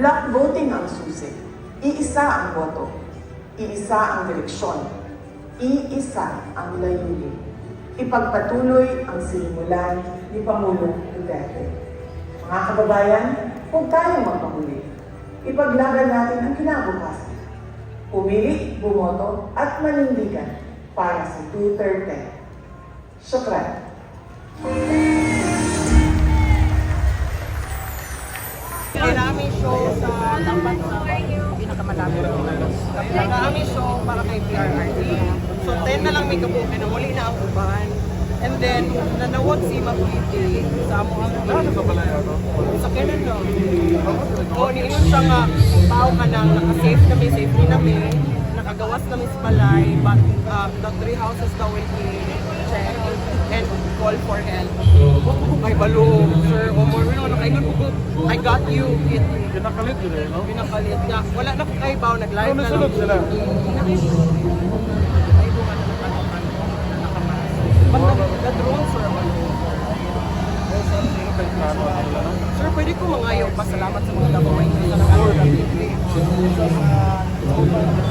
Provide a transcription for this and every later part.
Block voting ang susi. Iisa ang boto. Iisa ang direksyon. Iisa ang layunin. Ipagpatuloy ang sinimulan ni Pangulong Duterte. Mga kababayan, huwag tayong magpahuli. Ipaglaban natin ang kinabukasan. Pumili, bumoto, at manindigan para sa Duterte. Syukran. Marami sa lambat sa pinakamalapit. Marami show para kay PRRD. So 10 na lang may kabukin na muli na ang uban. And then, nanawag si Mapiti sa amo ang Ano ba pala yun? Sa Kenan no? O, niinom siya nga, tao kami, safe ni kami, nakagawas kami sa balay, but um, the three houses daw will be checked and call for help. Ay, balo, sir, o more, no, nakaingon ko, I got you, it, Pinakalit yun eh, no? pinakalit na. Wala na kay Bao, nag-live Ano na nasunod sila? But the, the drone, sir, ano? Ano, ano lang, no? Sir, pwede ko mangayaw pasalamat sa mga niyo sa nakakagabi.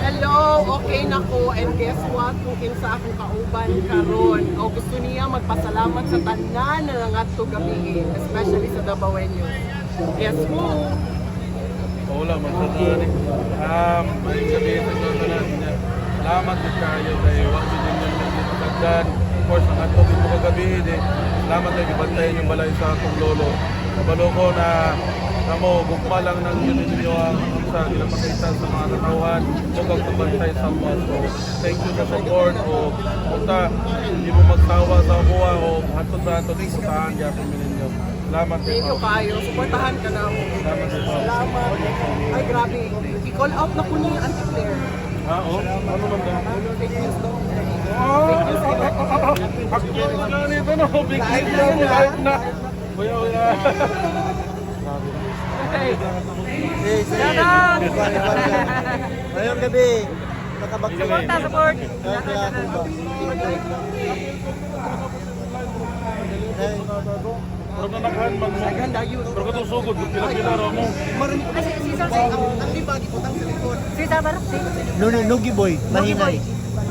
Hello, okay na ko. And guess what? Kung kinsa akong kauban karon o gusto niya magpasalamat sa tanan na nangadto gabi, especially sa Dabawenyo. Guess who? Wala, magsasabi. Um, sabihin sa na niya. Salamat sa kayo kay Wasi din yung nagdagdan. Course, ang ato dito kagabi, eh. Salamat kayo, ibantayan yung balay sa akong lolo. Kabalo ko na kamo, gugma lang ng yun ninyo ang sa ginapakita sa mga katauhan o kang kabantay sa mga so, thank you sa support o punta hindi mo magtawa sa buwa o hatod sa hatod iputahan gyapon mi ninyo salamat Thank you kayo. Supportahan ka na mo. salamat sa Salamat. Ay, grabe. I-call out na ko ni Auntie Claire. Ha, oh? Ano man daw? Fake news na ganito, no? Big hit na live na. Kuya, gabi, nakabagsak. Suporta, support. Ba? Pero nanaghan man mo. Pero katong sugod, kung pila-pila raw mo. Kasi si Sir ang ang liba, giputang sa likod. Nugi, Nugi Boy, mahinay.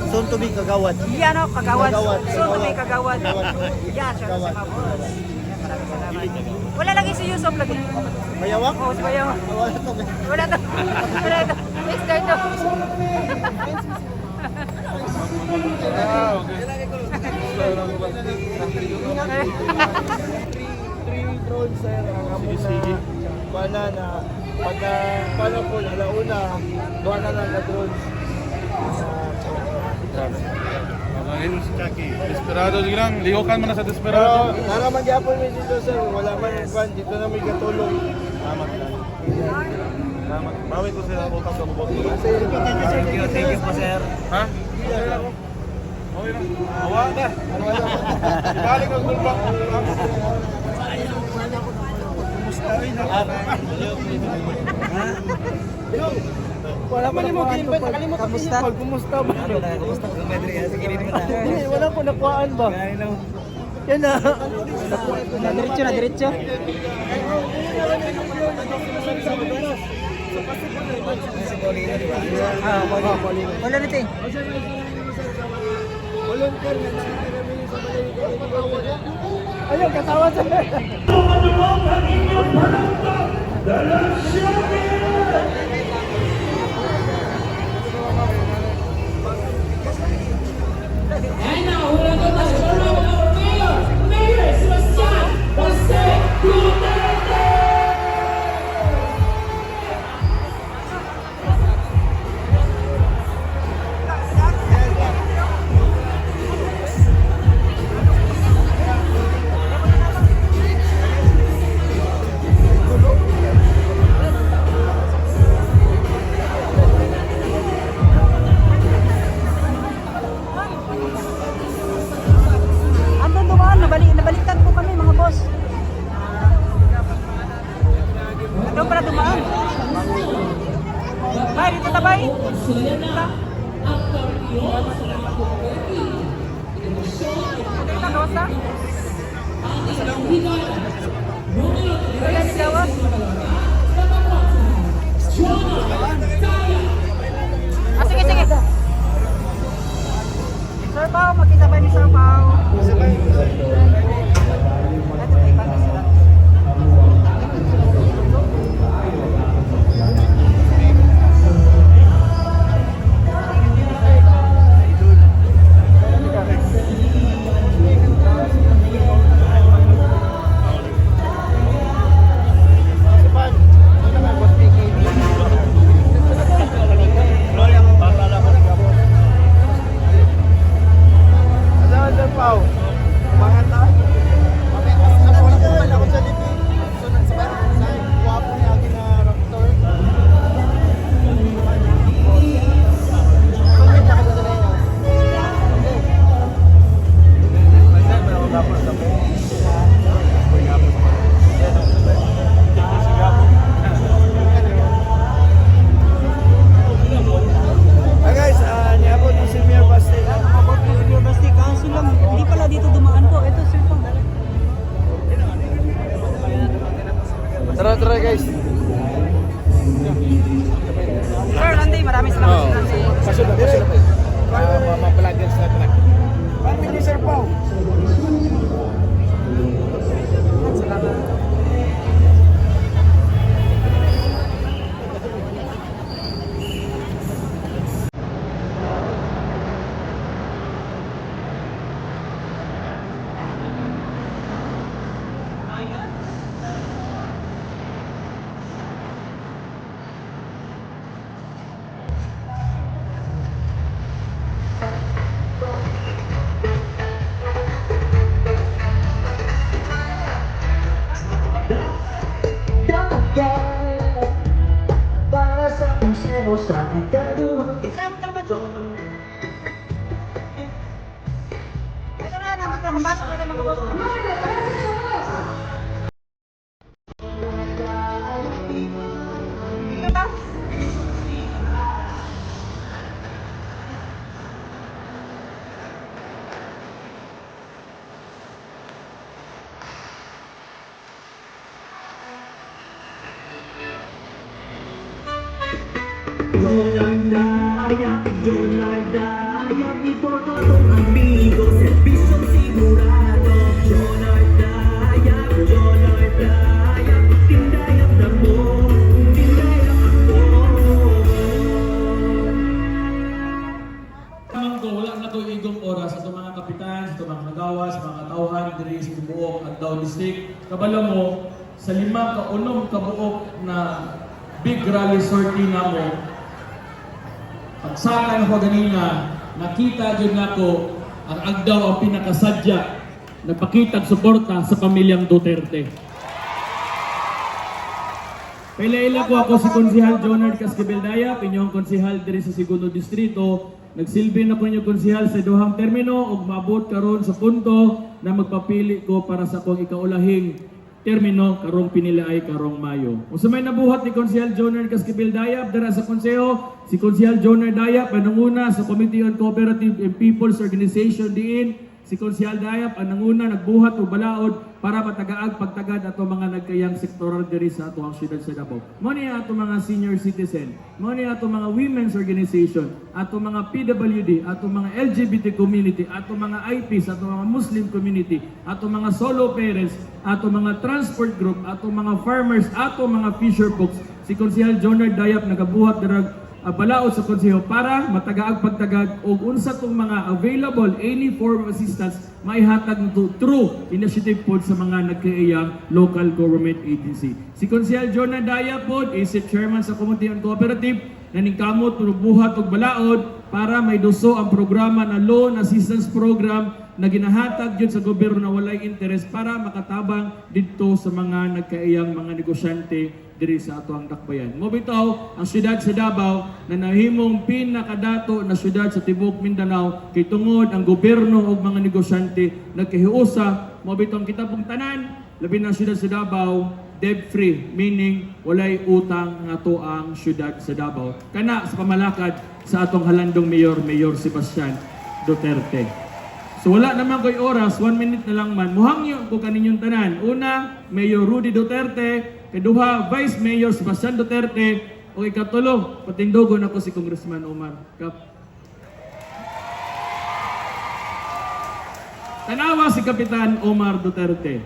Soon to be kagawad. Yan o, kagawad. Kagawad. Soon to be kagawad. Yan, siya Kagawad. sa mga boss. Yan, maraming salamat. Wala lagi si Yusuf lagi. Mayawak? Oo, si Bayaw. Wala to. Wala to. Wala to. Time to. Ah, okay. Three drones sir, ang amo na bana na pagka paano po alauna, bana na na drones. Desperado lang. Lihokan mo na sa Pero desperado. naraman gyapon mi dito sir, wala man ban dito na may katulong. Salamat lang. Salamat. Bawi ko sila utang sa bubot. Kasi thank you, thank you po sir. Ha? Okay lang. Awa na. Ibalik ang gulbang. Wala pa mo gimbet, nakalimutan ko yung pag kumusta ba? Kumusta ko medre sige rin na. Wala ko nakuhaan ba? Yan na. Na diretso na diretso. Ah, Paulino. Wala na ting. Ayun, katawa sa And Rosa. страны. Kabalo mo, sa lima ka unom ka buok na big rally sortie na mo, pagsakan ko ganina, nakita dyan nako ang agdaw ang pinakasadya nagpakitag suporta sa pamilyang Duterte. Pailaila ko ako si Konsihal Jonard Cascabel-Daya, pinyong konsihal diri sa Segundo Distrito. Nagsilbi na ko inyo konsihal sa duhang termino ug maabot karon sa punto na magpapili ko para sa akong ikaulahing termino karong pinili ay karong Mayo. Kung sa may nabuhat ni Konsihal Jonard Cascabel-Daya dara sa konseho, si Konsihal Jonard Daya panunguna sa Committee on Cooperative and People's Organization diin Si Konsihal Dayap ang nanguna nagbuhat o balaod para matagaag pagtagad ato mga nagkayang sektoral diri sa ato ang syudad sa Davao. Mo ni ato mga senior citizen, mo ni ato mga women's organization, ato mga PWD, ato mga LGBT community, ato mga IPs, ato mga Muslim community, ato mga solo parents, ato mga transport group, ato mga farmers, ato mga fisher folks. Si Konsihal Jonard Dayap nagabuhat darag uh, balaod sa konseho para matagaag pagtagag o unsa tong mga available any form of assistance maihatag nito through initiative pod sa mga nagkaiyang local government agency. Si Konsehal Jonah Daya pod is the chairman sa Committee on Cooperative na ningkamot buhat og balaod para may duso ang programa na loan assistance program na ginahatag yun sa gobyerno na walay interes para makatabang dito sa mga nagkaiyang mga negosyante diri sa ato ang dakbayan. Mo bitaw ang syudad sa Davao na nahimong pinakadato na syudad sa tibuok Mindanao kay tungod ang gobyerno ug mga negosyante nagkahiusa mo bitaw kita pong tanan labi na syudad sa Davao debt free meaning walay utang nga ato ang syudad sa Davao kana sa pamalakad sa atong halandong mayor Mayor Sebastian Duterte. So wala naman ko'y oras, one minute na lang man. Muhangyo ko kaninyong tanan. Una, Mayor Rudy Duterte. Kaduha, Vice Mayor Sebastian Duterte. O ikatulo, patindogon ako si Congressman Omar. Kap. Tanawa si Kapitan Omar Duterte.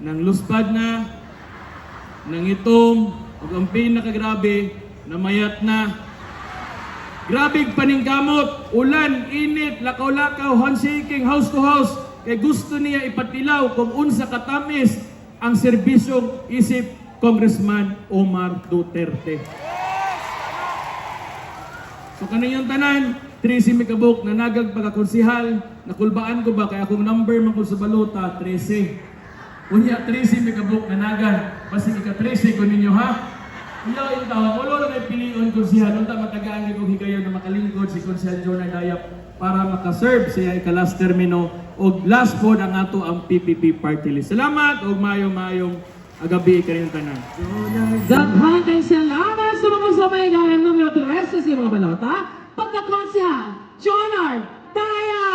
Nang luspad na, nang itom, ug ang pinakagrabe, namayat na, Grabig paningkamot, ulan, init, lakaw-lakaw, handshaking, house to house. Kay gusto niya ipatilaw kung unsa katamis ang serbisyong isip Congressman Omar Duterte. So kaniyong tanan, Tracy Mikabok, nanagag pagkakonsihal, nakulbaan ko ba, kaya akong number man sa balota, 13. Unya, Tracy Mikabok, nanagan, basta ika-13 ko ninyo ha. Iya, yung tao, ulo na may pilion konsihal, unta matagaan ko higayon na makalingkod si Konsihal Jonah Dayap para makaserve siya ika-last termino o last pod ang ato ang PPP party list. Salamat o mayong-mayong agabi kayong tanan. Daghang kay salamat sa mga sumay gayang numero 3 sa mga balota. Pagkakonsihal, Jonar Daya!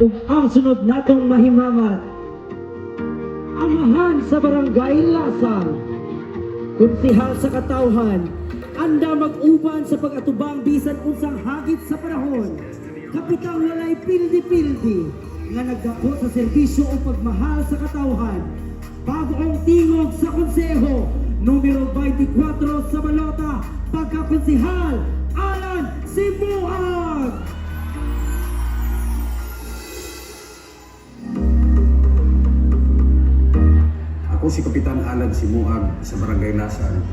Ug ang sunod natong mahimamat. Amahan sa Barangay Lasal. Kunsihal sa katawhan, anda mag-uban sa pag-atubang bisan unsang hagit sa panahon. Kapitang walay pildi-pildi nga nagdako sa serbisyo o pagmahal sa katawhan. Bagong tingog sa konseho, numero 24 sa balota, pagkakonsihal, Si Kapitan Alan Simuag sa Barangay Lasan,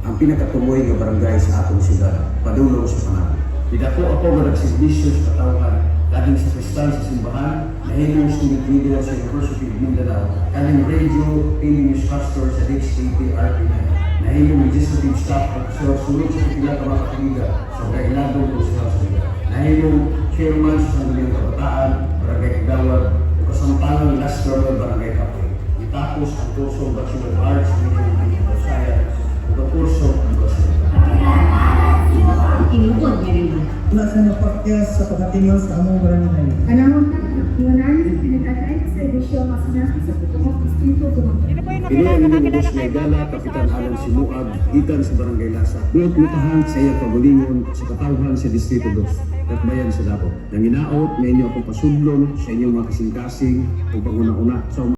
ang pinakatumoy nga barangay sa atong siyudad, padulong sa panahon. Didako ako nga nagsirbisyo sa katawhan, kading sa kristal sa simbahan, nahimong student leader sa University of Mindanao, kading radio, TV newscaster sa DXTV RP9, nahimong legislative staff officer sunod sa kapila ka mga katiga sa Kailadong Konseho sa Liga, nahimong chairman sa Sangguniang Kabataan, Barangay Kagawad, o kasampangang last level Barangay Kapoy. Itapos ang kurso ng Bachelor of Arts in Medical Science o ang kurso ng Bachelor. Tinuod nga rin ba? Wala sa napakyas sa pagkatingin sa among barangay. Panahon na, sa pinag-atay sa servisyo mas natin sa putungok distrito gumamit. Kini ang na igala, Kapitan Alan Simuag, gikan sa Barangay Lasa. Buot mutahan sa iyang kagulingon sa katawhan sa Distrito 2, at bayan sa Davao. Nanginaot na inyo akong pasudlon sa inyong mga kasing-kasing o panguna-una sa